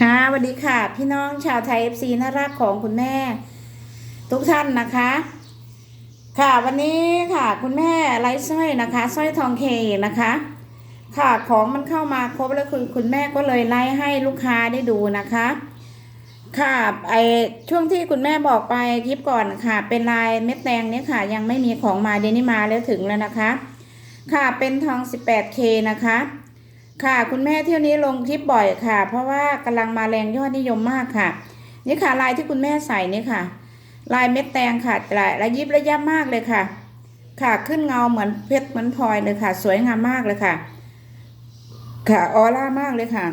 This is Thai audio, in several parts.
ค่ะสวัสดีค่ะ พี่น้องชาวไทยเอฟซีน่ารักของคุณแม่ ทุกท่านนะคะ ค่ะวันนี้ค่ะคุณแม่ไร้สร้อยนะคะสร้อยทองเคนะคะ ค่ะของมันเข้ามาครบแล้วคือคุณแม่ก็เลยไล่ให้ลูกค้าได้ดูนะคะ ค่ะไอช่วงที่คุณแม่บอกไปคลิปก่อนค่ะ เป็นลายเม็ดแดงเนี่ยค่ะ ยังไม่มีของมาเดนี้มาแล้วถึงแล้วนะคะ ค่ะเป็นทอง 18K นะคะ ค่ะ คุณแม่เที่ยวนี้ลงคลิปบ่อยค่ะ เพราะว่ากำลังมาแรงยอดนิยมมากค่ะ นี่ค่ะลายที่คุณแม่ใส่นี่ค่ะ ลายเม็ดแตงค่ะลายระยิบระยับมากเลยค่ะ ค่ะขึ้นเงาเหมือนเพชรเหมือนพลอยเลยค่ะ สวยงามมากเลยค่ะ ค่ะออร่ามากเลยค่ะ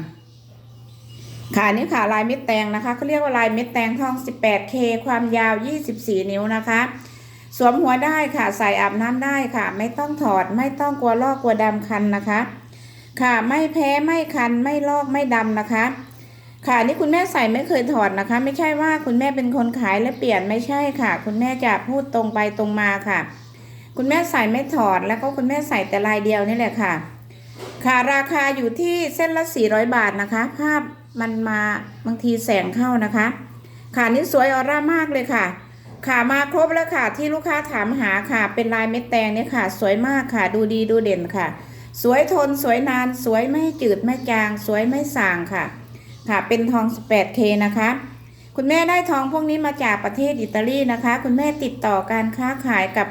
ค่ะนี่ค่ะลายเม็ดแตงนะคะเขาเรียกว่าลายเม็ดแตงทอง 18K ความยาว 24 นิ้วนะคะสวมหัวได้ค่ะ ใส่อาบน้ำได้ค่ะ ไม่ต้องถอดไม่ต้องกลัวลอกกลัวดำคันนะคะ ค่ะไม่แพ้ไม่คันไม่ลอกไม่ดำนะคะ ค่ะนี่คุณแม่ใส่ไม่เคยถอดนะคะ ไม่ใช่ว่าคุณแม่เป็นคนขายและเปลี่ยนไม่ใช่ค่ะ คุณแม่จะพูดตรงไปตรงมาค่ะ คุณแม่ใส่ไม่ถอดแล้วก็คุณแม่ใส่แต่ลายเดียวนี่แหละค่ะ ค่ะราคาอยู่ที่เส้นละ 400 บาทนะคะ ภาพมันมาบางทีแสงเข้านะคะ ค่ะนี่สวยออร่ามากเลยค่ะค่ะมาครบแล้วค่ะที่ลูกค้าถามหาค่ะ เป็นลายเม็ดแตงเนี่ยค่ะ สวยมากค่ะ ดูดีดูเด่นค่ะ สวยทนสวยนาน สวยไม่จืดไม่จาง สวยไม่ส่างค่ะ ค่ะ เป็นทอง 18K นะคะ คุณแม่ได้ทองพวกนี้มาจากประเทศอิตาลีนะคะ คุณแม่ติดต่อการค้าขายกับ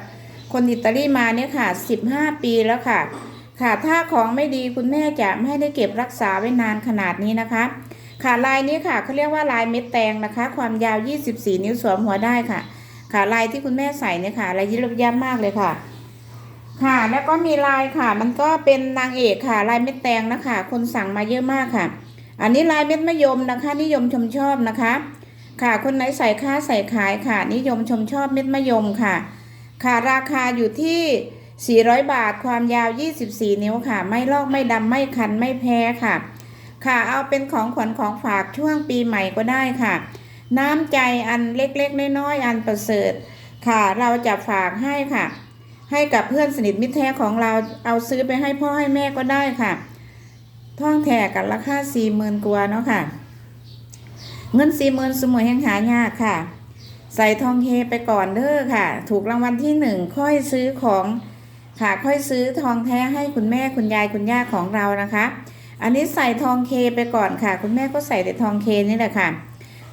คนอิตาลีมาเนี่ยค่ะ 15 ปีแล้วค่ะ ค่ะ ถ้าของไม่ดีคุณแม่จะไม่ได้เก็บรักษาไว้นานขนาดนี้นะคะ ค่ะลายนี้ค่ะเขาเรียกว่าลายเม็ดแตงนะคะ ความยาว 24 นิ้วสวมหัวได้ค่ะ ค่ะลายที่คุณแม่ใส่เนี่ยค่ะลายยิบยับมากเลยค่ะ ค่ะ แล้วก็มีลายค่ะ มันก็เป็นนางเอกค่ะ ลายเม็ดแตงนะคะ คนสั่งมาเยอะมากค่ะ อันนี้ลายเม็ดมะยมนะคะ นิยมชมชอบนะคะ ค่ะ คนไหนใส่ค้าใส่ขายค่ะ นิยมชมชอบเม็ดมะยมค่ะ ค่ะราคาอยู่ที่ 400 บาทความยาว 24 นิ้วค่ะ ไม่ลอกไม่ดำไม่คันไม่แพ้ค่ะ ค่ะเอาเป็นของขวัญของฝากช่วงปีใหม่ก็ได้ค่ะ น้ำใจอันเล็กๆน้อยๆอันประเสริฐ ค่ะ เราจะฝากให้ค่ะ ให้กับเพื่อนสนิทมิตรแท้ของเราเอาซื้อไปให้พ่อให้แม่ก็ได้ค่ะท่องแถกันราคาสี่หมื่นกว่าเนาะค่ะ เงินสี่หมื่นสมุยแห่งหายากค่ะ ใส่ทองเฮไปก่อนเด้อค่ะ ถูกรางวัลที่หนึ่งค่อยซื้อของค่ะค่อยซื้อทองแท้ให้คุณแม่คุณยายคุณย่าของเรานะคะ อันนี้ใส่ทองเคไปก่อนค่ะ คุณแม่ก็ใส่แต่ทองเคนี่แหละค่ะ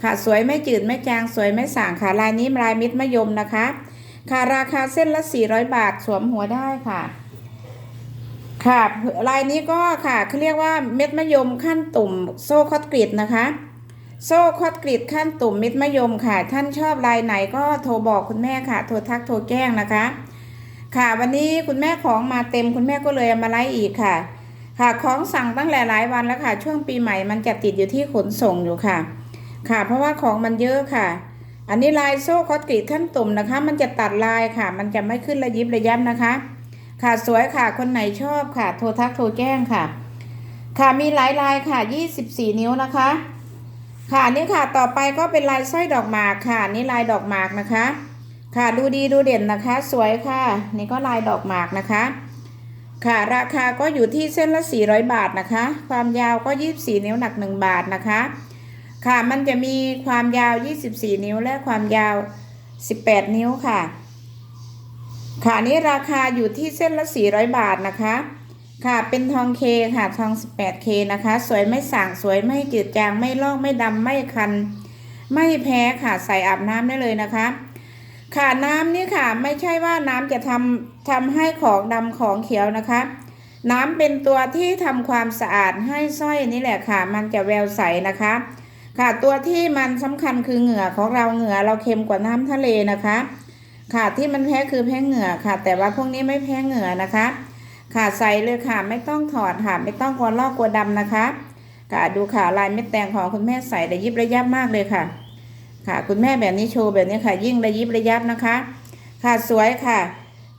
ค่ะสวยไม่จืดไม่จางสวยไม่ส่างค่ะลายนี้ลายมิตรมะยมนะคะ ค่ะราคาเส้นละ 400 บาทสวมหัวได้ค่ะ ค่ะลายนี้ก็ค่ะเขาเรียกว่าเม็ดมะยมขั้นตุ่มโซ่คอตกรีดนะคะ โซ่คอตกรีดขั้นตุ่มเม็ดมะยมค่ะ ท่านชอบลายไหนก็โทรบอกคุณแม่ค่ะ โทรทักโทรแจ้งนะคะ ค่ะวันนี้คุณแม่ของมาเต็มคุณแม่ก็เลยมาไล่อีกค่ะ ค่ะของสั่งตั้งหลายๆวันแล้วค่ะ ช่วงปีใหม่มันจะติดอยู่ที่ขนส่งอยู่ค่ะ ค่ะ เพราะว่าของมันเยอะค่ะ อันนี้ลายโซ่คอตกรีดขั้นตุ่มนะคะ มันจะตัดลายค่ะ มันจะไม่ขึ้นระยิบระยับนะคะ ค่ะสวยค่ะ คนไหนชอบค่ะ โทรทักโทรแจ้งค่ะ ค่ะมีหลายลายค่ะ 24 นิ้วนะคะ ค่ะนี่ค่ะต่อไปก็เป็นลายสร้อยดอกหมากค่ะนี่ลายดอกหมากนะคะ ค่ะดูดีดูเด่นนะคะ สวยค่ะ นี่ก็ลายดอกหมากนะคะ ค่ะราคาก็อยู่ที่เส้นละ 400 บาทนะคะ ความยาวก็ 24 นิ้วหนัก 1 บาทนะคะ ค่ะ มันจะมีความยาว 24 นิ้วและความยาว 18 นิ้วค่ะ ค่ะนี้ราคาอยู่ที่เส้นละ 400 บาทนะคะ ค่ะ เป็นทองเคค่ะ ทอง 18K นะคะ สวยไม่ส่างสวยไม่จืดจาง ไม่ลอก ไม่ดำ ไม่คัน ไม่แพ้ค่ะ ใส่อาบน้ำได้เลยนะคะ ค่ะ น้ำนี่ค่ะ ไม่ใช่ว่าน้ำจะทำทำให้ของดำของเขียวนะคะ น้ำเป็นตัวที่ทำความสะอาดให้สร้อยนี่แหละค่ะ มันจะแววใสนะคะ ค่ะตัวที่มันสำคัญคือเหงื่อของเราเหงื่อเราเค็มกว่าน้ำทะเลนะคะ ค่ะที่มันแพ้คือแพ้เหงื่อค่ะ แต่ว่าพวกนี้ไม่แพ้เหงื่อนะคะ ค่ะใส่เลยค่ะไม่ต้องถอดค่ะไม่ต้องกลัวลอกกลัวดำนะคะค่ะดูค่ะลายเม็ดแตงของคุณแม่ใส่ระยิบระยับมากเลยค่ะ ค่ะ คุณแม่แบบนี้โชว์แบบนี้ค่ะ ยิ่งระยิบระยับนะคะ ค่ะสวยค่ะ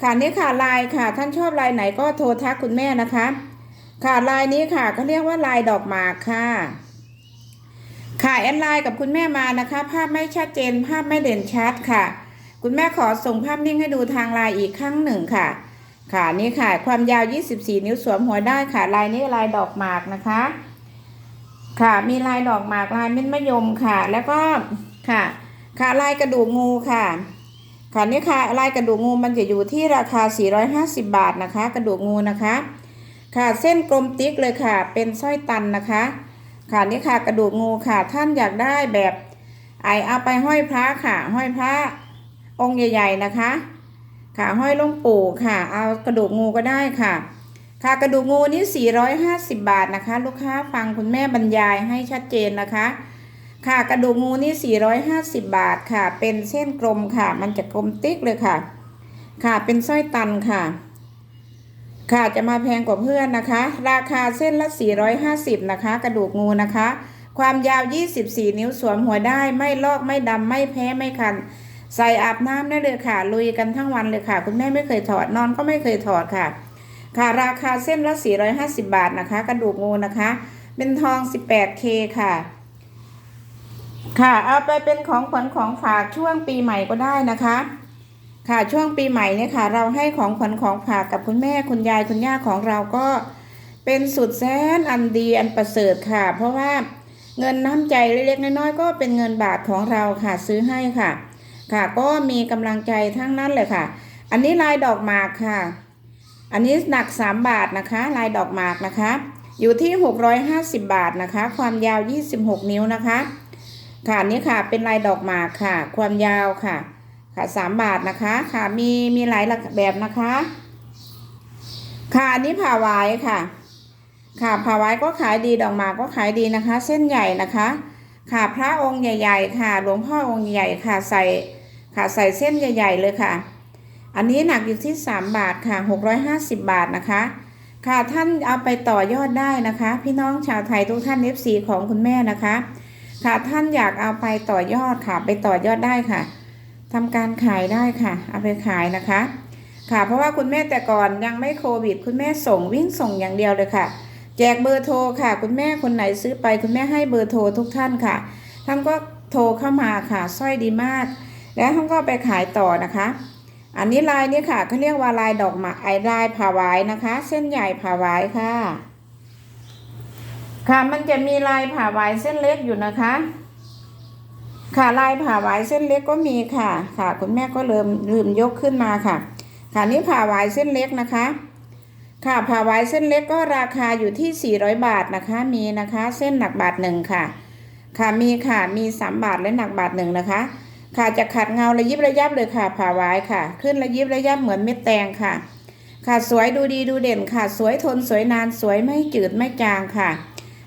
ค่ะนี่ค่ะลายค่ะ ท่านชอบลายไหนก็โทรทักคุณแม่นะคะ ค่ะลายนี้ค่ะเขาเรียกว่าลายดอกหมากค่ะ ค่ะแอดไลน์กับคุณแม่มานะคะ ภาพไม่ชัดเจน ภาพไม่เด่นชัดค่ะ คุณแม่ขอส่งภาพนิ่งให้ดูทางไลน์อีกครั้งหนึ่งค่ะ ค่ะนี่ค่ะ ความยาว 24 นิ้วสวมหัวได้ค่ะ ลายนี้ลายดอกหมากนะคะ ค่ะมีลายดอกหมากลายเม็ดมะยมค่ะ แล้วก็ค่ะ ค่ะลายกระดูกงูค่ะค่ะนี่ค่ะลายกระดูกงูมันจะอยู่ที่ราคา 450 บาทนะคะ กระดูกงูนะคะ ค่ะเส้นกลมติ๊กเลยค่ะ เป็นสร้อยตันนะคะ ค่ะนี่ค่ะกระดูกงูค่ะ ท่านอยากได้แบบไอเอาไปห้อยพระค่ะ ห้อยพระองค์ใหญ่ ๆนะคะ ค่ะห้อยลงปู่ค่ะ เอากระดูกงูก็ได้ค่ะ ค่ะกระดูกงูนี่450 บาทนะคะ ลูกค้าฟังคุณแม่บรรยายให้ชัดเจนนะคะ ค่ะกระดูกงูนี่ 450 บาทค่ะ เป็นเส้นกลมค่ะ มันจะกลมติ๊กเลยค่ะ ค่ะเป็นสร้อยตันค่ะ ค่ะจะมาแพงกว่าเพื่อนนะคะ ราคาเส้นละ 450 นะคะ กระดูกงูนะคะ ความยาว 24 นิ้วสวมหัวได้ไม่ลอกไม่ดำไม่แพ้ไม่คัน ใส่อาบน้ำได้เลยค่ะ ลุยกันทั้งวันเลยค่ะ คุณแม่ไม่เคยถอดนอนก็ไม่เคยถอดค่ะ ค่ะ ราคาเส้นละ 450 บาทนะคะ กระดูกงูนะคะ เป็นทอง 18K ค่ะ ค่ะ เอาไปเป็นของขวัญของฝากช่วงปีใหม่ก็ได้นะคะ ค่ะช่วงปีใหม่เนี่ยค่ะ เราให้ของขวัญของฝากกับคุณแม่คุณยายคุณย่าของเราก็เป็นสุดแสนอันดีอันประเสริฐค่ะ เพราะว่าเงินน้ำใจเล็กๆน้อยๆก็เป็นเงินบาทของเราค่ะซื้อให้ค่ะ ค่ะก็มีกำลังใจทั้งนั้นเลยค่ะ อันนี้ลายดอกหมากค่ะ อันนี้หนัก 3 บาทนะคะ ลายดอกหมากนะคะ อยู่ที่ 650 บาทนะคะ ความยาว 26 นิ้วนะคะค่ะนนี้ค่ะเป็นลายดอกหมากค่ะ ความยาวค่ะ ค่ะสามบาทนะคะค่ะมีมีหลายแบบนะคะ ค่ะอันนี้ผ่าไว้ค่ะ ค่ะผ่าไว้ก็ขายดีดอกหมากก็ขายดีนะคะ เส้นใหญ่นะคะ ค่ะพระองค์ใหญ่ ๆ ค่ะ หลวงพ่อองค์ใหญ่ค่ะใส่ค่ะใส่เส้นใหญ่ ๆ เลยค่ะ อันนี้หนักอยู่ที่ 3 บาทค่ะ 650 บาทนะคะ ค่ะท่านเอาไปต่อยอดได้นะคะ พี่น้องชาวไทยทุกท่าน FC ของคุณแม่นะคะ ค่ะท่านอยากเอาไปต่อยอดค่ะ ไปต่อยอดได้ค่ะ ทำการขายได้ค่ะ เอาไปขายนะคะ ค่ะ เพราะว่าคุณแม่แต่ก่อนยังไม่โควิด คุณแม่ส่งวิ่งส่งอย่างเดียวเลยค่ะ แจกเบอร์โทรค่ะ คุณแม่คนไหนซื้อไป คุณแม่ให้เบอร์โทรทุกท่านค่ะ ท่านก็โทรเข้ามาค่ะสร้อยดีมาก แล้วท่านก็ไปขายต่อนะคะ อันนี้ลายนี้ค่ะเขาเรียกว่าลายดอกหมากไอลายผ่าไว้นะคะ เส้นใหญ่ผ่าไว้ค่ะ ค่ะมันจะมีลายผ่าไว้เส้นเล็กอยู่นะคะ ค่ะลายผ่าไว้เส้นเล็กก็มีค่ะ ค่ะ คุณแม่ก็เริ่มลืมยกขึ้นมาค่ะ ค่ะนี่ผ่าไว้เส้นเล็กนะคะ ค่ะผ่าไว้เส้นเล็กก็ราคาอยู่ที่ 400 บาทนะคะ มีนะคะ เส้นหนักบาทหนึ่งค่ะ ค่ะมีค่ะมี3บาทและหนักบาทหนึ่งนะคะ ค่ะจะขัดเงาระยิบระยับเลยค่ะ ผ่าไว้ค่ะ ขึ้นระยิบระยับเหมือนเม็ดแตงค่ะ ค่ะสวยดูดีดูเด่นค่ะ สวยทนสวยนานสวยไม่จืดไม่จางค่ะ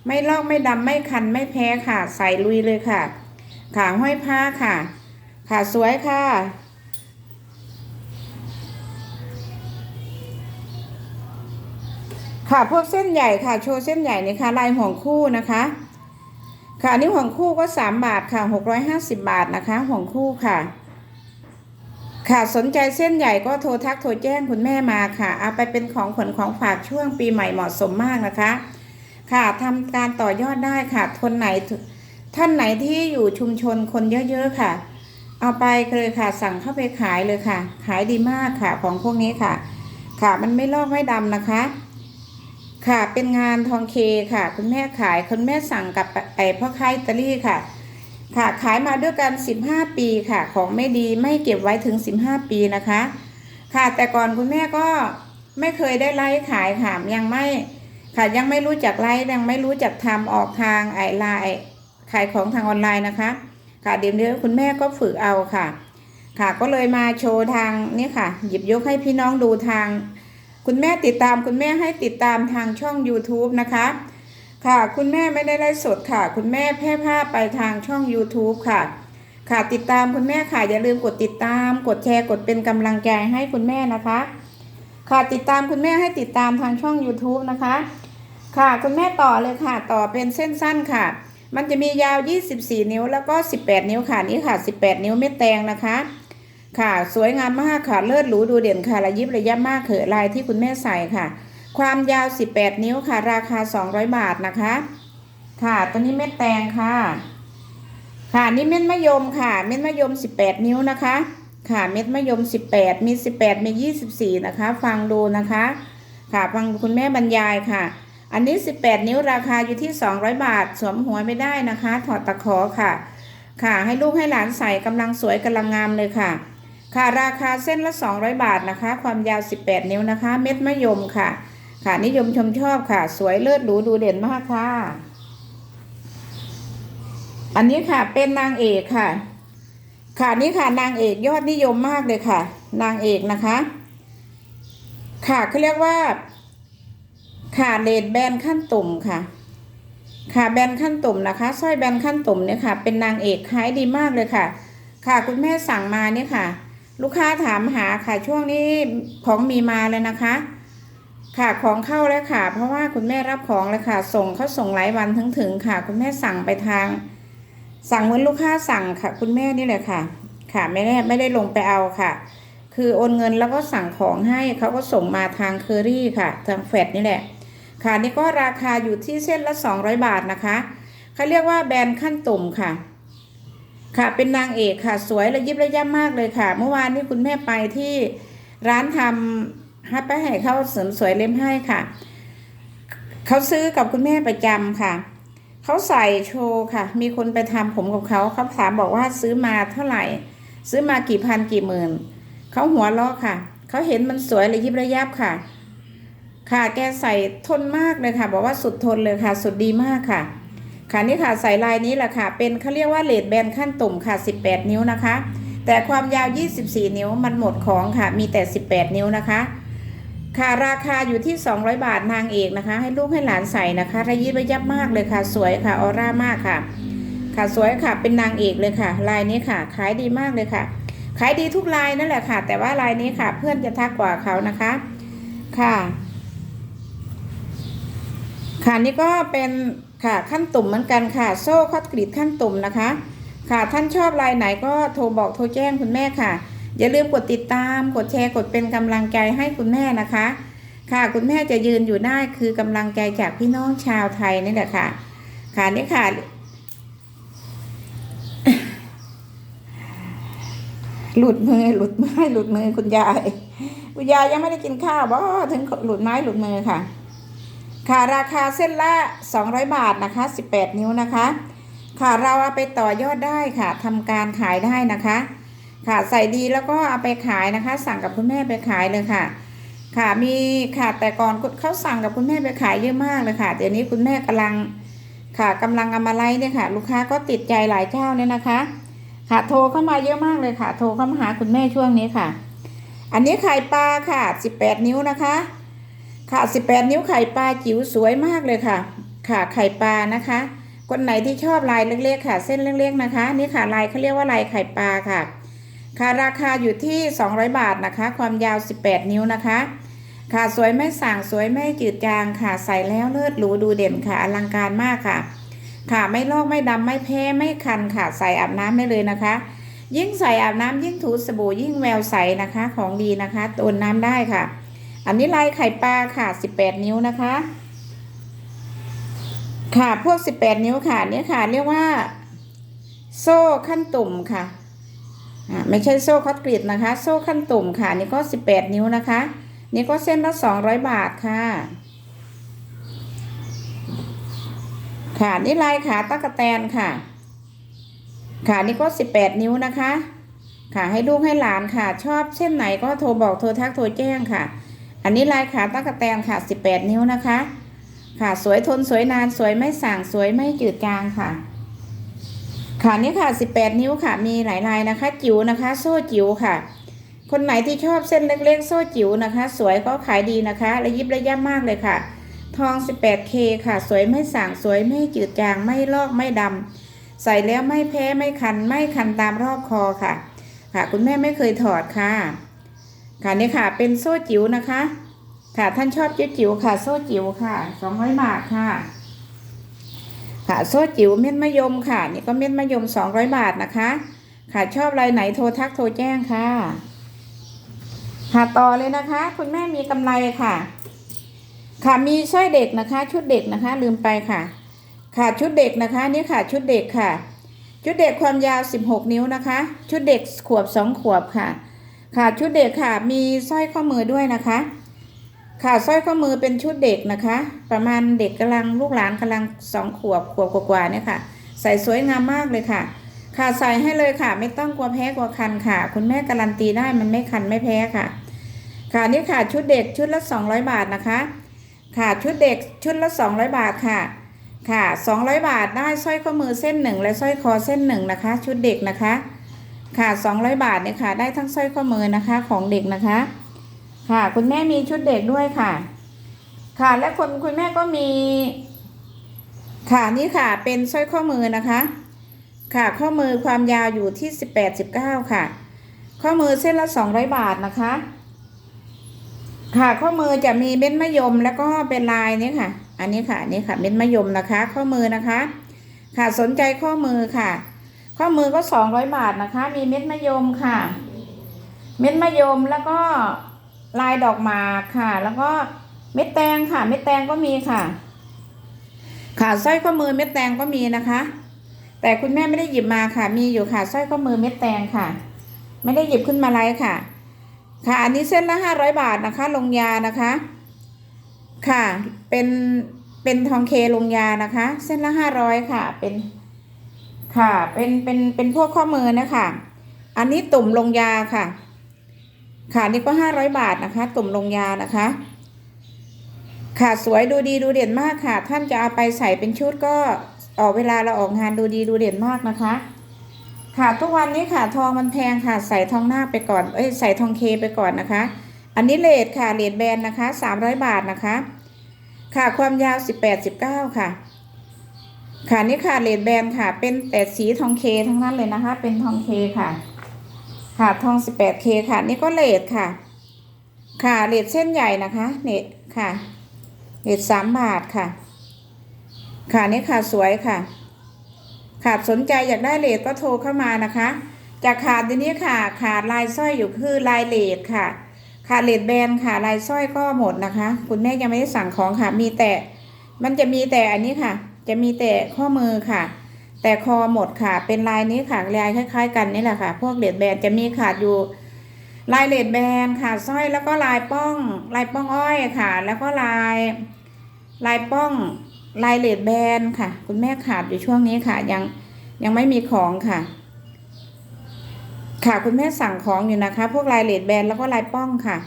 ไม่ลอกไม่ดำไม่คันไม่แพ้ค่ะ ใส่ลุยเลยค่ะ ขาห้อยผ้าค่ะค่ะสวยค่ะ ค่ะพวกเส้นใหญ่ค่ะ โชว์เส้นใหญ่นี่ค่ะลายห่วงคู่นะคะ ค่ะอันนี้ห่วงคู่ก็3บาทค่ะ650บาทนะคะห่วงคู่ค่ะ ค่ะสนใจเส้นใหญ่ก็โทรทักโทรแจ้งคุณแม่มาค่ะ เอาไปเป็นของขวัญของฝากช่วงปีใหม่เหมาะสมมากนะคะ ค่ะทำการต่อยอดได้ค่ะคนไหน ท่านไหนที่อยู่ชุมชนคนเยอะๆค่ะ เอาไปเลยค่ะ สั่งเข้าไปขายเลยค่ะ ขายดีมากค่ะ ของพวกนี้ค่ะ ค่ะมันไม่ลอกไม่ดำนะคะ ค่ะเป็นงานทองเคค่ะ คุณแม่ขายคุณแม่สั่งกับไอ้พ่อค้าอิตาลีค่ะ ค่ะขายมาด้วยกัน 15 ปีค่ะ ของไม่ดีไม่เก็บไว้ถึง 15 ปีนะคะ ค่ะแต่ก่อนคุณแม่ก็ไม่เคยได้ไลฟ์ขายค่ะยังไม่ค่ะยังไม่รู้จักไลฟ์ยังไม่รู้จักทำออกทางไอไลน์ ขายของทางออนไลน์นะคะค่ะเดี๋ยวนี้คุณแม่ก็ฝึกเอาค่ะ ค่ะก็เลยมาโชว์ทางนี่ค่ะ หยิบยกให้พี่น้องดูทาง คุณแม่ติดตามคุณแม่ให้ติดตามทางช่อง YouTube นะคะ ค่ะคุณแม่ไม่ได้ไลฟ์สดค่ะ คุณแม่แพร่ภาพไปทางช่อง YouTube ค่ะ ค่ะติดตามคุณแม่ค่ะอย่าลืมกดติดตาม กดแชร์กดเป็นกำลังใจให้คุณแม่นะคะ ค่ะติดตามคุณแม่ให้ติดตามทางช่อง YouTube นะคะ ค่ะคุณแม่ต่อเลยค่ะ ต่อเป็นเส้นสั้นค่ะ มันจะมียาว 24 นิ้วแล้วก็ 18 นิ้วค่ะนี่ค่ะ 18 นิ้วเม็ดแตงนะคะ ค่ะ สวยงามมากค่ะเลิศหรูดูเด่นค่ะระยิบระยับมากเขอลายที่คุณแม่ใส่ค่ะ ความยาว 18 นิ้วค่ะ ราคา 200 บาทนะคะ ค่ะตัวนี้เม็ดแตงค่ะ ค่ะนี่เม็ดมะยมค่ะ เม็ดมะยม 18 นิ้วนะคะ ค่ะเม็ดมะยม 18 มี 18 มี 24 นะคะ ฟังดูนะคะ ค่ะฟังคุณแม่บรรยายค่ะ อันนี้ 18 นิ้วราคาอยู่ที่ 200 บาท สวมหัวไม่ได้นะคะ ถอดตะขอค่ะ ค่ะ ให้ลูกให้หลานใส่กำลังสวยกำลังงามเลยค่ะ ค่ะราคาเส้นละ 200 บาทนะคะ ความยาว 18 นิ้วนะคะ เม็ดมะยมค่ะ ค่ะนิยมชมชอบค่ะ สวยเลิศหรูดูเด่นมากค่ะ อันนี้ค่ะเป็นนางเอกค่ะ ค่ะนี่ค่ะนางเอกยอดนิยมมากเลยค่ะ นางเอกนะคะ ค่ะเขาเรียกว่า ค่ะเลดแบนขั้นตุ่มค่ะ ค่ะแบนขั้นตุ่มนะคะสร้อยแบนขั้นตุ่มเนี่ยค่ะ เป็นนางเอกขายดีมากเลยค่ะ ค่ะคุณแม่สั่งมาเนี่ยค่ะ ลูกค้าถามหาค่ะช่วงนี้ของมีมาเลยนะคะ ค่ะของเข้าแล้วค่ะ เพราะว่าคุณแม่รับของเลยค่ะ ส่งเขาส่งหลายวันถึงถึงค่ะ คุณแม่สั่งไปทาง สั่งเหมือนลูกค้าสั่งค่ะ คุณแม่นี่แหละค่ะ ค่ะไม่ได้ไม่ได้ลงไปเอาค่ะ คือโอนเงินแล้วก็สั่งของให้เขาก็ส่งมาทางเคอรี่ค่ะ ทางแฟดนี่แหละ ค่ะนี่ก็ราคาอยู่ที่เส้นละ 200 บาทนะคะเขาเรียกว่าแบรนด์ขั้นตุ่มค่ะ ค่ะเป็นนางเอกค่ะ สวยระยิบระยับมากเลยค่ะ เมื่อวานนี้คุณแม่ไปที่ร้านทำฮับไปให้เขาเสริมสวยเล็มให้ค่ะเขาซื้อกับคุณแม่ประจำค่ะเขาใส่โชว์ค่ะ มีคนไปทำผมกับเขาเขาถามบอกว่าซื้อมาเท่าไหร่ ซื้อมากี่พันกี่หมื่นเขาหัวเราะค่ะเขาเห็นมันสวยระยิบระยับค่ะ ค่ะแกใส่ทนมากเลยค่ะ บอกว่าสุดทนเลยค่ะ สุดดีมากค่ะ ค่ะนี่ค่ะใส่ลายนี้แหละค่ะ เป็นเขาเรียกว่าเลดแบนขั้นตุ่มค่ะ 18 นิ้วนะคะ แต่ความยาว 24 นิ้วมันหมดของค่ะ มีแต่ 18 นิ้วนะคะ ค่ะราคาอยู่ที่ 200 บาทนางเอกนะคะ ให้ลูกให้หลานใส่นะคะระยิบระยับมากเลยค่ะ สวยค่ะออร่ามากค่ะ ค่ะสวยค่ะเป็นนางเอกเลยค่ะ ลายนี้ค่ะ ขายดีมากเลยค่ะ ขายดีทุกลายนั่นแหละค่ะ แต่ว่าลายนี้ค่ะ เพื่อนจะทักกว่าเขานะคะ ค่ะ ค่ะนี่ก็เป็นค่ะขั้นตุ่มเหมือนกันค่ะ โซ่คอดกรีดขั้นตุ่มนะคะ ค่ะท่านชอบลายไหนก็โทรบอกโทรแจ้งคุณแม่ค่ะ อย่าลืมกดติดตาม กดแชร์กดเป็นกำลังใจให้คุณแม่นะคะ ค่ะคุณแม่จะยืนอยู่ได้คือกำลังใจจากพี่น้องชาวไทยนี่แหละค่ะ ค่ะนี่ค่ะหลุดมือหลุดไม้หลุดมือคุณยาย คุณยายยังไม่ได้กินข้าวบ่ถึงหลุดไม้หลุดมือค่ะ ค่ะราคาเส้นละ 200 บาทนะคะ 18 นิ้วนะคะ ค่ะเราเอาไปต่อยอดได้ค่ะทำการขายได้นะคะ ค่ะใส่ดีแล้วก็เอาไปขายนะคะ สั่งกับคุณแม่ไปขายเลยค่ะ ค่ะมีค่ะแต่ก่อนเขาสั่งกับคุณแม่ไปขายเยอะมากเลยค่ะเดี๋ยวนี้คุณแม่กำลังค่ะกำลังเอามาไล่เนี่ยค่ะ ลูกค้าก็ติดใจหลายเจ้าเนี่ยนะคะ ค่ะโทรเข้ามาเยอะมากเลยค่ะ โทรเข้ามาหาคุณแม่ช่วงนี้ค่ะ อันนี้ไข่ปลาค่ะ 18 นิ้วนะคะ ค่ะ 18 นิ้วไข่ปลาจิ๋วสวยมากเลยค่ะ ค่ะไข่ปลานะคะ คนไหนที่ชอบลายเล็กๆค่ะ เส้นเล็กๆนะคะ นี่ค่ะลายเขาเรียกว่าลายไข่ปลาค่ะ ค่ะราคาอยู่ที่ 200 บาทนะคะ ความยาว 18 นิ้วนะคะ ค่ะสวยไม่ส่างสวยไม่จืดจางค่ะ ใส่แล้วเลิศหรูดูเด่นค่ะอลังการมากค่ะ ค่ะไม่ลอกไม่ดำไม่แพ้ไม่คันค่ะใส่อาบน้ำได้เลยนะคะ ยิ่งใส่อาบน้ำยิ่งถูสบู่ยิ่งแววใสนะคะ ของดีนะคะตุนน้ำได้ค่ะ อันนี้ลายไข่ปลาค่ะ18นิ้วนะคะ ค่ะพวก18นิ้วค่ะเนี่ยค่ะ เรียกว่า โซ่ขั้นตุ่มค่ะไม่ใช่โซ่คอตกรีดนะคะ โซ่ขั้นตุ่มค่ะ นี่ก็18นิ้วนะคะ นี่ก็เส้นละ200บาทค่ะ ค่ะนี่ลายขาตะกะแตนค่ะ ค่ะนี่ก็18นิ้วนะคะ ค่ะให้ลูกให้หลานค่ะ ชอบเช่นไหนก็โทรบอกโทรทักโทรแจ้งค่ะ อันนี้ลายขาตะกะแตนค่ะ 18 นิ้วนะคะ ค่ะสวยทนสวยนานสวยไม่ส่างสวยไม่จืดจางค่ะ ค่ะนี่ค่ะ 18 นิ้วค่ะ มีหลายลายนะคะ จิ๋วนะคะ โซ่จิ๋วค่ะ คนไหนที่ชอบเส้นเล็กๆ โซ่จิ๋วนะคะ สวยก็ขายดีนะคะระยิบระยับมากเลยค่ะ ทอง 18K ค่ะ สวยไม่ส่างสวยไม่จืดจางไม่ลอกไม่ดำใส่แล้วไม่แพ้ไม่คันไม่คันตามรอบคอค่ะ ค่ะ คุณแม่ไม่เคยถอดค่ะ ค่ะนี่ค่ะ เป็นโซ่จิ๋วนะคะ ค่ะท่านชอบจิ๋วจิ๋วค่ะ โซ่จิ๋วค่ะ200บาทค่ะ ค่ะโซ่จิ๋วเม็ดมะยมค่ะ นี่ก็เม็ดมะยม200บาทนะคะ ค่ะชอบลายไหนโทรทักโทรแจ้งค่ะ ค่ะต่อเลยนะคะ คุณแม่มีกำไรค่ะ ค่ะมีสร้อยเด็กนะคะ ชุดเด็กนะคะ ลืมไปค่ะ ค่ะชุดเด็กนะคะนี่ค่ะ ชุดเด็กค่ะ ชุดเด็กความยาว16นิ้วนะคะ ชุดเด็กขวบ2ขวบค่ะ ค่ะชุดเด็กค่ะ มีสร้อยข้อมือด้วยนะคะ ค่ะสร้อยข้อมือเป็นชุดเด็กนะคะ ประมาณเด็กกำลังลูกหลานกำลังสองขวบขวบกว่าๆเนี่ยค่ะ ใส่สวยงามมากเลยค่ะ ค่ะใส่ให้เลยค่ะ ไม่ต้องกลัวแพ้กลัวคันค่ะ คุณแม่การันตีได้มันไม่คันไม่แพ้ค่ะ ค่ะนี่ค่ะชุดเด็กชุดละ 200 บาทนะคะ ค่ะชุดเด็กชุดละ 200 บาทค่ะค่ะ 200 บาทได้สร้อยข้อมือเส้นหนึ่งและสร้อยคอเส้นหนึ่งนะคะ ชุดเด็กนะคะ ค่ะ 200 บาทเนี่ยค่ะ ได้ทั้งสร้อยข้อมือนะคะของเด็กนะคะ ค่ะ คุณแม่มีชุดเด็กด้วยค่ะ ค่ะ และคนคุณแม่ก็มี ค่ะนี่ค่ะ เป็นสร้อยข้อมือนะคะ ค่ะ ข้อมือความยาวอยู่ที่ 18 19 ค่ะ ข้อมือเส้นละ 200 บาทนะคะ ค่ะ ข้อมือจะมีเม็ดมะยมแล้วก็เป็นลายนี้ค่ะ อันนี้ค่ะนนี่ค่ะ เม็ดมะยมนะคะ ข้อมือนะคะ ค่ะ สนใจข้อมือค่ะ ข้อมือก็200บาทนะคะ มีเม็ดมะยมค่ะ เม็ดมะยมแล้วก็ลายดอกหมากค่ะ แล้วก็เม็ดแตงค่ะ เม็ดแตงก็มีค่ะ ค่ะสร้อยข้อมือเม็ดแตงก็มีนะคะ แต่คุณแม่ไม่ได้หยิบมาค่ะ มีอยู่ค่ะสร้อยข้อมือเม็ดแตงค่ะ ไม่ได้หยิบขึ้นมาไลค่ะ ค่ะอันนี้เส้นละห้าร้อยบาทนะคะ ลงยานะคะ ค่ะ เป็นเป็นทองเคลงยานะคะ เส้นละห้าร้อยค่ะ เป็น ค่ะ เป็นเป็นเป็นพวกข้อมือนะคะ อันนี้ตุ่มลงยาค่ะ ค่ะนี่ก็ห้าร้อยบาทนะคะ ตุ่มลงยานะคะ ค่ะสวยดูดีดูเด่นมากค่ะ ท่านจะเอาไปใส่เป็นชุดก็ออกเวลาเราออกงานดูดีดูเด่นมากนะคะ ค่ะทุกวันนี้ค่ะทองมันแพงค่ะ ใส่ทองหน้าไปก่อนเอ้ยใส่ทองเคไปก่อนนะคะ อันนี้เลทค่ะเลทแบนนะคะสามร้อยบาทนะคะ ค่ะความยาวสิบแปดสิบเก้าค่ะ ค่ะนี่ค่ะเลดแบนค่ะ เป็นแต่สีทองเคทั้งนั้นเลยนะคะ เป็นทองเคค่ะ ค่ะทองสิบแปดเคค่ะ นี่ก็เลดค่ะ ค่ะเลดเส้นใหญ่นะคะเนตค่ะเลดสามบาทค่ะ ค่ะนี่ค่ะสวยค่ะค่ะสนใจอยากได้เลดก็โทรเข้ามานะคะจากขาดทีนี้ค่ะ ขาดลายสร้อยอยู่คือลายเลดค่ะ ขาดเลดแบนค่ะ ลายสร้อยก็หมดนะคะ คุณแม่ยังไม่ได้สั่งของค่ะ มีแต่ มันจะมีแต่อันนี้ค่ะ จะมีแต่ข้อมือค่ะ แต่คอหมดค่ะ เป็นลายนี้ค่ะลายคล้ายๆ กันนี่แหละค่ะ พวกเลดแบนจะมีขาดอยู่ ลายเลดแบนค่ะสร้อยแล้วก็ลายป้อง ลายป้องอ้อยค่ะ แล้วก็ลายลายป้องลายเลดแบนค่ะ คุณแม่ขาดอยู่ช่วงนี้ค่ะ ยังยังไม่มีของค่ะ ค่ะคุณแม่สั่งของอยู่นะคะ พวกลายเลดแบนแล้วก็ลายป้องค่ะ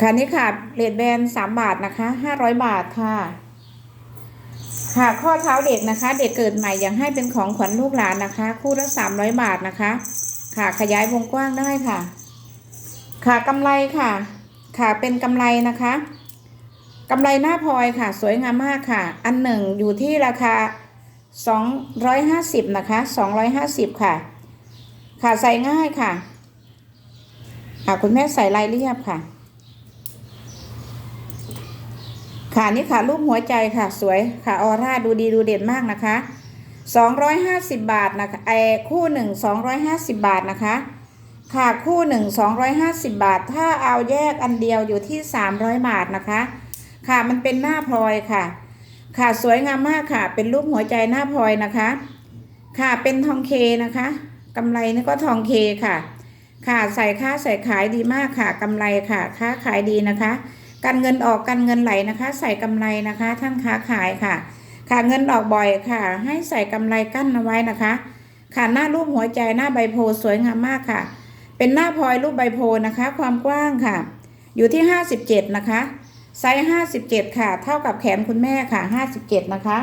ค่ะนี่ค่ะเลดแบนสามบาทนะคะห้าร้อยบาทค่ะ ค่ะ ข้อเท้าเด็กนะคะ เด็กเกิดใหม่ยังให้เป็นของขวัญลูกหลานนะคะ คู่ละสามร้อยบาทนะคะ ค่ะ ขยายวงกว้างได้ค่ะ ค่ะกำไรค่ะ ค่ะเป็นกำไรนะคะกำไรหน้าพลอยค่ะ สวยงามมากค่ะ อันหนึ่งอยู่ที่ราคาสองร้อยห้าสิบนะคะสองร้อยห้าสิบค่ะ ค่ะใส่ง่ายค่ะ ค่ะ คุณแม่ใส่ลายเรียบค่ะ ค่ะนี่ค่ะรูปหัวใจค่ะสวยค่ะออร่าดูดีดูเด่นมากนะคะ 250 บาทนะคะไอคู่หนึ่ง250 บาทนะคะ ค่ะคู่หนึ่ง250 บาท ถ้าเอาแยกอันเดียวอยู่ที่ 300 บาทนะคะ ค่ะมันเป็นหน้าพลอยค่ะ ค่ะสวยงามมากค่ะ เป็นรูปหัวใจหน้าพลอยนะคะ ค่ะเป็นทองเคนะคะกำไรนี่ก็ทองเคค่ะ ค่ะใส่ค่าใส่ขายดีมากค่ะกำไรค่ะ ค้าขายดีนะคะ การเงินออกการเงินไหลนะคะ ใส่กำไรนะคะท่านค้าขายค่ะ ค่ะเงินออกบ่อยค่ะ ให้ใส่กำไรกั้นเอาไว้นะคะ ค่ะหน้ารูปหัวใจหน้าใบโพสวยงามมากค่ะ เป็นหน้าพลอยรูปใบโพนะคะ ความกว้างค่ะ อยู่ที่ 57 นะคะไซส์57 ค่ะ เท่ากับแขนคุณแม่ค่ะ 57 นะคะ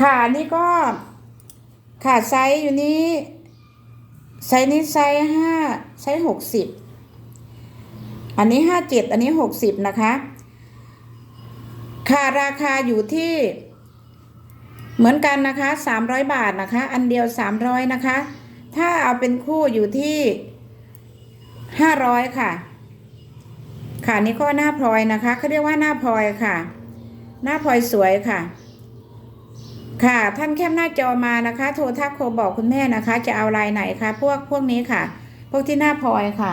ค่ะนี่ก็ค่ะไซส์อยู่นี้ไซส์นี้ไซส์ห้าไซส์หกสิบ อันนี้ห้าเจ็ดอันนี้หกสิบนะคะค่ะราคาอยู่ที่ เหมือนกันนะคะสามร้อยบาทนะคะ อันเดียวสามร้อยนะคะ ถ้าเอาเป็นคู่อยู่ที่ห้าร้อยค่ะ ค่ะนี่ก็หน้าพลอยนะคะเขาเรียกว่าหน้าพลอยค่ะ หน้าพลอยสวยค่ะ ค่ะท่านแคปหน้าจอมานะคะ โทรทักโทรบอกคุณแม่นะคะ จะเอาลายไหนคะพวกพวกนี้ค่ะ พวกที่หน้าพลอยค่ะ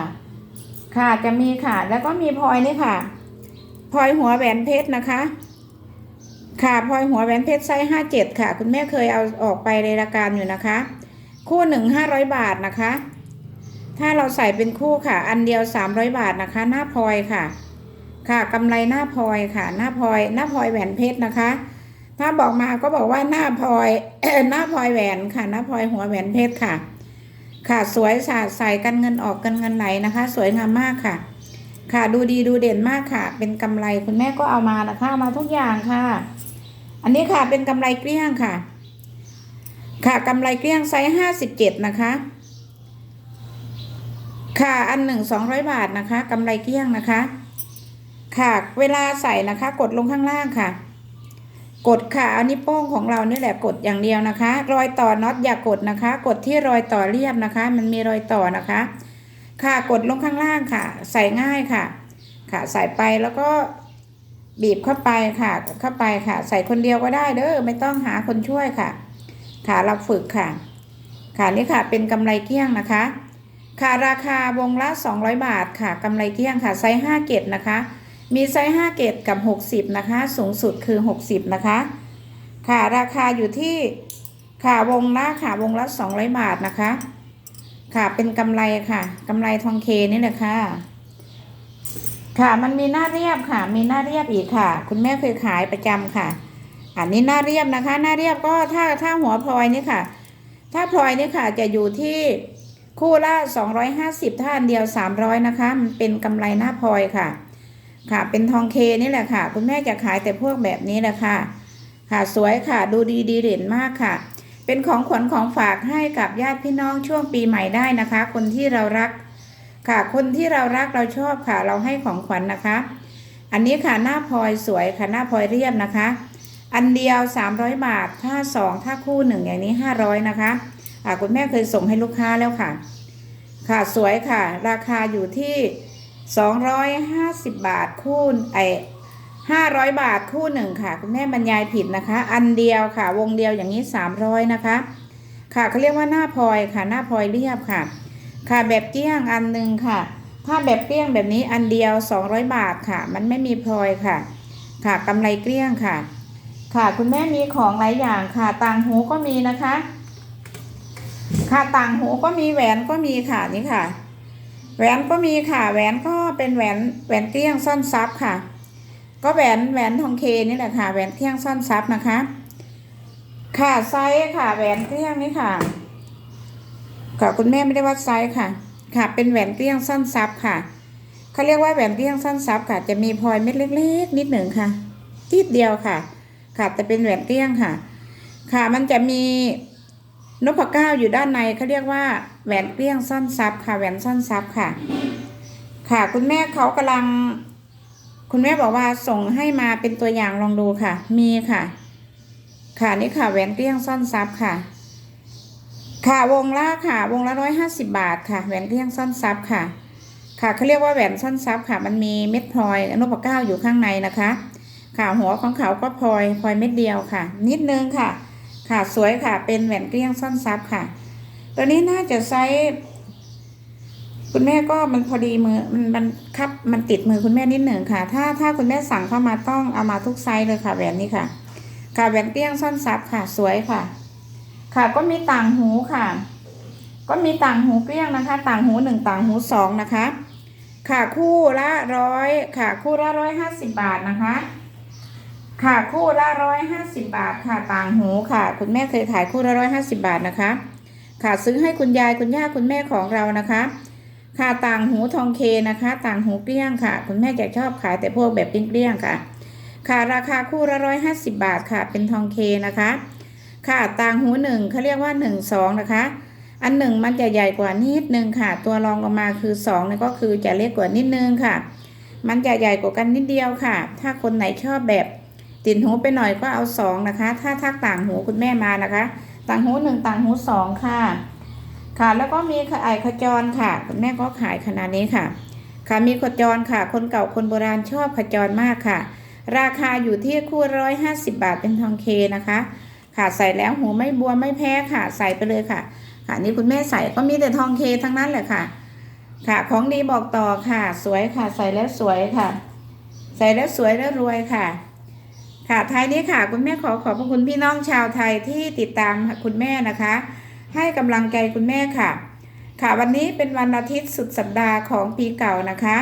ค่ะจะมีค่ะ แล้วก็มีพลอยนี่ค่ะพลอยหัวแหวนเพชรนะคะ ค่ะพลอยหัวแหวนเพชรไซส์ห้าเจ็ดค่ะ คุณแม่เคยเอาออกไปในรายการอยู่นะคะ คู่หนึ่งห้าร้อยบาทนะคะ ถ้าเราใส่เป็นคู่ค่ะ อันเดียว300บาทนะคะ หน้าพลอยค่ะ ค่ะกำไรหน้าพลอยค่ะ หน้าพลอย หน้าพลอยแหวนเพชรนะคะ ถ้าบอกมาก็บอกว่าหน้าพลอยหน้าพลอยแหวนค่ะ หน้าพลอยหัวแหวนเพชรค่ะ ค่ะสวยสาดใสกันเงินออกกันเงินไหลนะคะ สวยงามมากค่ะ ค่ะดูดีดูเด่นมากค่ะ เป็นกำไรคุณแม่ก็เอามานะคะมาทุกอย่างค่ะ อันนี้ค่ะเป็นกำไรเกลี้ยงค่ะ ค่ะกำไรเกลี้ยงไซส์ห้าสิบเจ็ดนะคะ ค่ะอันหนึ่งสองร้อยบาทนะคะกำไรเกลี้ยงนะคะ ค่ะเวลาใส่นะคะ กดลงข้างล่างค่ะ กดค่ะเอานิ้วโป้งของเรานี่แหละกดอย่างเดียวนะคะ รอยต่อน็อตอย่ากดนะคะ กดที่รอยต่อเรียบนะคะ มันมีรอยต่อนะคะ ค่ะกดลงข้างล่างค่ะ ใส่ง่ายค่ะ ค่ะใส่ไปแล้วก็บีบเข้าไปค่ะกดเข้าไปค่ะ ใส่คนเดียวก็ได้เด้อไม่ต้องหาคนช่วยค่ะ ค่ะเราฝึกค่ะ ค่ะนี่ค่ะเป็นกำไรเกี้ยงนะคะ ค่ะราคาวงละ 200 บาทค่ะกำไรเกี้ยงค่ะไซส์5เกตนะคะ มีไซส์5เกตกับ 60 นะคะ สูงสุดคือ 60 นะคะ ค่ะ ราคาอยู่ที่ค่ะวงละค่ะวงละ200 บาทนะคะ ค่ะเป็นกำไรค่ะกำไรทองเคนี่แหละค่ะ ค่ะมันมีหน้าเรียบค่ะ มีหน้าเรียบอีกค่ะ คุณแม่เคยขายประจำค่ะ อันนี้หน้าเรียบนะคะ หน้าเรียบก็ถ้าถ้าหัวพลอยนี่ค่ะ ถ้าพลอยนี่ค่ะจะอยู่ที่คู่ละ250ถ้าอันเดียว 300 นะคะ มันเป็นกำไรหน้าพลอยค่ะ ค่ะ เป็นทองเคนี่แหละค่ะ คุณแม่จะขายแต่พวกแบบนี้แหละค่ะ ค่ะสวยค่ะ ดูดีดีเด่นมากค่ะ เป็นของขวัญของฝากให้กับญาติพี่น้องช่วงปีใหม่ได้นะคะ คนที่เรารัก ค่ะ คนที่เรารักเราชอบค่ะ เราให้ของขวัญนะคะ อันนี้ค่ะหน้าพลอยสวยค่ะหน้าพลอยเรียบนะคะ อันเดียว 300 บาท ถ้า 2 ถ้าคู่หนึ่งอย่างนี้ 500 นะคะอ่าคุณแม่เคยส่งให้ลูกค้าแล้วค่ะ ค่ะสวยค่ะ ราคาอยู่ที่ 250 บาทคู่ไอ500 บาทคู่หนึ่งค่ะคุณแม่บรรยายผิดนะคะ อันเดียวค่ะ วงเดียวอย่างนี้ 300 นะคะ ค่ะเขาเรียกว่าหน้าพลอยค่ะ หน้าพลอยเรียบค่ะ ค่ะแบบเกลี้ยงอันหนึ่งค่ะ ถ้าแบบเกลี้ยงแบบนี้อันเดียว 200 บาทค่ะ มันไม่มีพลอยค่ะ ค่ะกำไรเกลี้ยงค่ะ ค่ะคุณแม่มีของหลายอย่างค่ะ ต่างหูก็มีนะคะ ค่ะต่างหูก็มีแหวนก็มีค่ะนี่ค่ะ แหวนก็มีค่ะแหวนก็เป็นแหวนแหวนเกลี้ยงซ่อนซับค่ะ ก็แหวนแหวนทองเคนี่แหละค่ะแหวนเกลี้ยงซ่อนซับนะคะ ค่ะไซส์ค่ะแหวนเกลี้ยงนี่ค่ะค่ะคุณแม่ไม่ได้วัดไซส์ค่ะ ค่ะ เป็นแหวนเกลี้ยงซ่อนซับค่ะเขาเรียกว่าแหวนเกลี้ยงซ่อนซับค่ะ จะมีพลอยเม็ดเล็กๆ นิดหนึ่งค่ะทีดเดียวค่ะ ค่ะแต่เป็นแหวนเกลี้ยงค่ะ ค่ะมันจะมี นพเก้าอยู่ด้านในเขาเรียกว่าแหวนเกลี้ยงซ่อนซับค่ะแหวนซ่อนซับค่ะ ค่ะ คุณแม่เขากำลัง คุณแม่บอกว่าส่งให้มาเป็นตัวอย่างลองดูค่ะ มีค่ะ ค่ะนี่ค่ะแหวนเกลี้ยงซ่อนซับค่ะ ค่ะวงละค่ะ วงละร้อยห้าสิบาทค่ะแหวนเกลี้ยงซ่อนซับค่ะ ค่ะเขาเรียกว่าแหวนซ่อนซับค่ะ มันมีเม็ดพลอยนพเก้าอยู่ข้างในนะคะ ค่ะหัวของเขาก็พลอยพลอยเม็ดเดียวค่ะ นิดนึงค่ะ ค่ะสวยค่ะ เป็นแหวนเกลี้ยงซ่อนซับค่ะ ตัวนี้น่าจะไซส์คุณแม่ก็มันพอดีมือมันมันคับมันติดมือคุณแม่นิดหนึ่งค่ะ ถ้าถ้าคุณแม่สั่งเข้ามาต้องเอามาทุกไซส์เลยค่ะแหวนนี้ค่ะ ค่ะแหวนเกลี้ยงซ่อนซับค่ะ สวยค่ะ ค่ะก็มีต่างหูค่ะ ก็มีต่างหูเกลี้ยงนะคะ ต่างหูหนึ่งต่างหูสองนะคะ ค่ะคู่ละร้อยค่ะ คู่ละร้อยห้าสิบบาทนะคะ ค่ะคู่ละร้อยห้าสิบบาทค่ะต่างหูค่ะ คุณแม่เคยขายคู่ละร้อยห้าสิบาทนะคะ ค่ะซื้อให้คุณยายคุณย่าคุณแม่ของเรานะคะ ค่ะต่างหูทองเคนะคะ ต่างหูเกลี้ยงค่ะ คุณแม่จะชอบขายแต่พวกแบบเกลี้ยงค่ะ ค่ะราคาคู่ละร้อยห้าสิบบาทค่ะ เป็นทองเคนะคะ ค่ะต่างหูหนึ่งเขาเรียกว่าหนึ่งสองนะคะ อันหนึ่งมันจะใหญ่กว่านิดนึงค่ะ ตัวรองลงมาคือสองเนี่ยก็คือจะเล็กกว่านิดนึงค่ะ มันจะใหญ่กว่ากันนิดเดียวค่ะ ถ้าคนไหนชอบแบบ ติดหูไปหน่อยก็เอาสองนะคะ ถ้าทักต่างหูคุณแม่มานะคะ ต่างหูหนึ่งต่างหูสองค่ะ ค่ะแล้วก็มีไอขจรค่ะ คุณแม่ก็ขายขนาดนี้ค่ะ ค่ะมีขจรค่ะ คนเก่าคนโบราณชอบขจรมากค่ะ ราคาอยู่ที่คู่ร้อยห้าสิบบาทเป็นทองเคนะคะ ค่ะใส่แล้วหูไม่บวมไม่แพ้ค่ะ ใส่ไปเลยค่ะ ค่ะนี่คุณแม่ใส่ก็มีแต่ทองเคทั้งนั้นแหละค่ะค่ะของดีบอกต่อค่ะ สวยค่ะ ใส่แล้วสวยค่ะ ใส่แล้วสวยแล้วรวยค่ะ ค่ะท้ายนี้ค่ะ คุณแม่ขอขอบพระคุณพี่น้องชาวไทยที่ติดตามคุณแม่นะคะ ให้กำลังใจคุณแม่ค่ะ ค่ะวันนี้เป็นวันอาทิตย์สุดสัปดาห์ของปีเก่านะคะ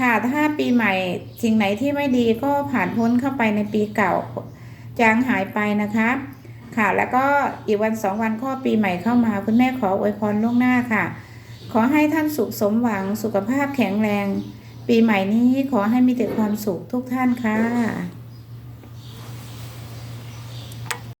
ค่ะถ้าปีใหม่สิ่งไหนที่ไม่ดีก็ผ่านพ้นเข้าไปในปีเก่า จางหายไปนะคะ ค่ะแล้วก็อีกวันสองวันก็ปีใหม่เข้ามา คุณแม่ขออวยพรล่วงหน้าค่ะ ขอให้ท่านสุขสมหวังสุขภาพแข็งแรง ปีใหม่นี้ขอให้มีแต่ความสุขทุกท่านค่ะ